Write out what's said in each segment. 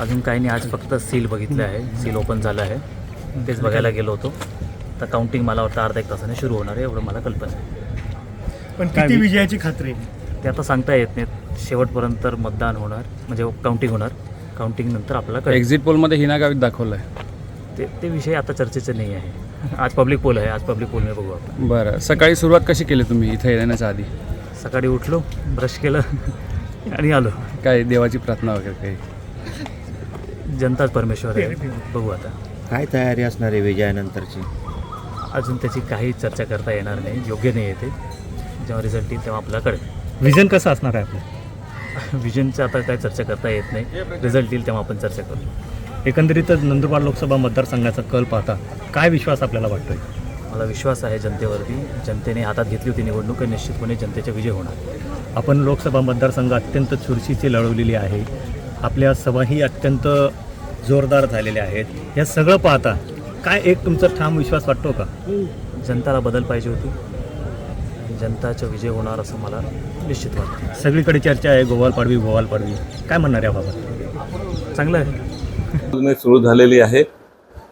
अजून काही नाही. आज फक्त सील बघितलं आहे. सील ओपन झालं आहे. तेच बघायला गेलो होतो. तर काउंटिंग मला वाटतं अर्धा एक तासाने सुरू होणार आहे एवढं मला कल्पना आहे. पण किती विजयाची खात्री? ते आता सांगता येत नाही शेवटपर्यंत तर मतदान होणार. म्हणजे काउंटिंग होणार. काउंटिंग नंतर आपल्याला एक्झिट पोलमध्ये हिना गावित दाखवलं आहे. ते ते विषय आता चर्चेचे नाही आहे. आज पब्लिक पोल आहे. आज पब्लिक पोल मी बघू आपण. बरं. सकाळी सुरुवात कशी केली तुम्ही इथे येण्याच्या आधी? सकाळी उठलो ब्रश केलं आणि आलो. काय देवाची प्रार्थना वगैरे काही? जनताच परमेश्वर आहे. बघू आता. काय तयारी असणार आहे विजयानंतरची? अजून त्याची काही चर्चा करता येणार नाही. योग्य नाही येते जेव्हा रिझल्ट येईल तेव्हा आपल्याला कळेल विजन कसं असणार आहे आपलं? विजनचं आता काय चर्चा करता येत नाही. रिझल्ट येईल तेव्हा आपण चर्चा करू. एकंदरीतच नंदुरबार लोकसभा मतदारसंघाचा कल पाहता काय विश्वास आपल्याला वाटतोय? मला विश्वास आहे जनतेवरती. जनतेने हातात घेतली होती निवडणूक आणि निश्चितपणे जनतेचा विजय होणार. आपण लोकसभा मतदारसंघ अत्यंत चुरशीची लढवलेली आहे. आपल्या सभाही अत्यंत जोरदार झालेल्या आहेत. या सगळं पाहता काय एक तुमचा ठाम विश्वास वाटतो का? जनताला बदल पाहिजे होती. जनताचा विजय होणार असं मला निश्चित वाटतं. सगळीकडे चर्चा आहे गोवाल पाडवी गोवाल पाडवी. काय म्हणणार याबाबत चांगलं आहे. सुरू झालेली आहे.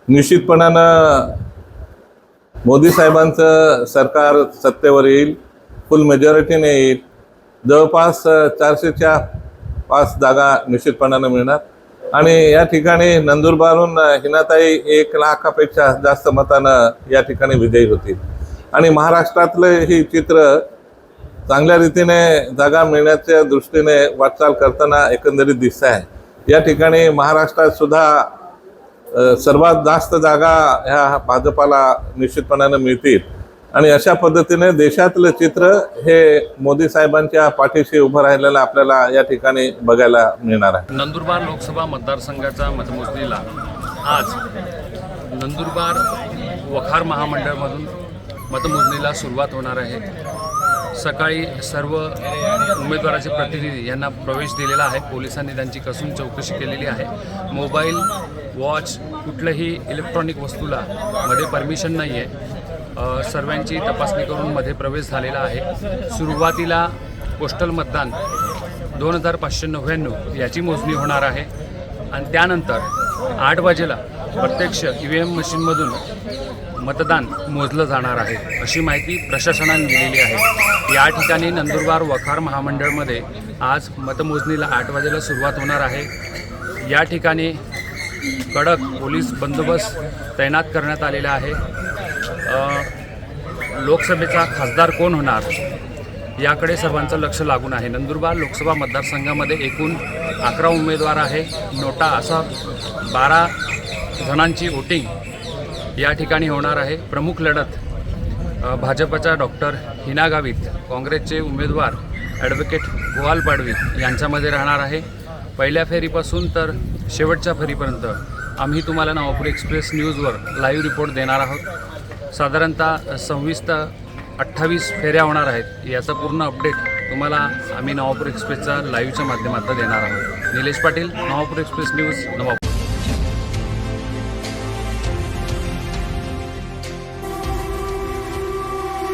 निश्चितपणानं मोदी साहेबांचं सरकार सत्तेवर येईल. फुल मेजॉरिटीने येईल. जवळपास चारशेच्या पाच जागा निश्चितपणानं मिळणार. आणि या ठिकाणी नंदुरबारहून हिनाताई एक लाखापेक्षा जास्त मतानं या ठिकाणी विजयी होतील. आणि महाराष्ट्रातलं ही चित्र चांगल्या रीतीने जागा मिळण्याच्या दृष्टीने वाटचाल करताना एकंदरीत दिसत आहे या ठिकाणी महाराष्ट्रात सुद्धा सर्वात जास्त जागा ह्या भाजपाला निश्चितपणानं मिळतील. आणि अशा पद्धतीने देशातलं चित्र हे मोदी साहेबांच्या पाठीशी उभं राहिलेलं आपल्याला या ठिकाणी बघायला मिळणार आहे. नंदुरबार लोकसभा मतदारसंघाच्या मतमोजणीला आज नंदुरबार वखार महामंडळमधून मतमोजणीला सुरुवात होणार आहे. सकाळी सर्व उमेदवाराचे प्रतिनिधी यांना प्रवेश दिलेला आहे. पोलिसांनी त्यांची कसून चौकशी केलेली आहे. मोबाईल वॉच कुठल्याही इलेक्ट्रॉनिक वस्तूला मध्ये परमिशन नाही आहे सर्वांची तपासणी करून मध्ये प्रवेश झालेला आहे. सुरुवातीला पोस्टल मतदान दोन हजार पाचशे नव्याण्णव याची मोजणी होणार आहे. आणि त्यानंतर आठ वाजेला प्रत्यक्ष ई व्ही एम मशीनमधून मतदान मोजलं जाणार आहे अशी माहिती प्रशासनाने दिलेली आहे. या ठिकाणी नंदुरबार वखार महामंडळमध्ये आज मतमोजणीला आठ वाजेला सुरुवात होणार आहे. या ठिकाणी कडक पोलीस बंदोबस्त तैनात करण्यात आलेला आहे. लोकसभेचा खासदार कोण होणार? याकडे सर्वांचं लक्ष लागून आहे. नंदुरबार लोकसभा मतदारसंघामध्ये एकूण अकरा उमेदवार आहे. नोटा असा बारा जणांची वोटिंग या ठिकाणी होणार आहे. प्रमुख लढत भाजपच्या डॉक्टर हिना गावित काँग्रेसचे उमेदवार ॲडव्होकेट गोवाल पाडवी यांच्यामध्ये राहणार आहे. पहिल्या फेरीपासून तर शेवटच्या फेरीपर्यंत आम्ही तुम्हाला नवापूर एक्सप्रेस न्यूजवर लाईव्ह रिपोर्ट देणार आहोत. साधारणतः सव्वीस ते अठ्ठावीस फेऱ्या होणार आहेत. याचा पूर्ण अपडेट तुम्हाला आम्ही नवापूर एक्सप्रेसचा लाईव्हच्या माध्यमातून देणार आहोत. Nilesh Patil Navapur Express News Navapur.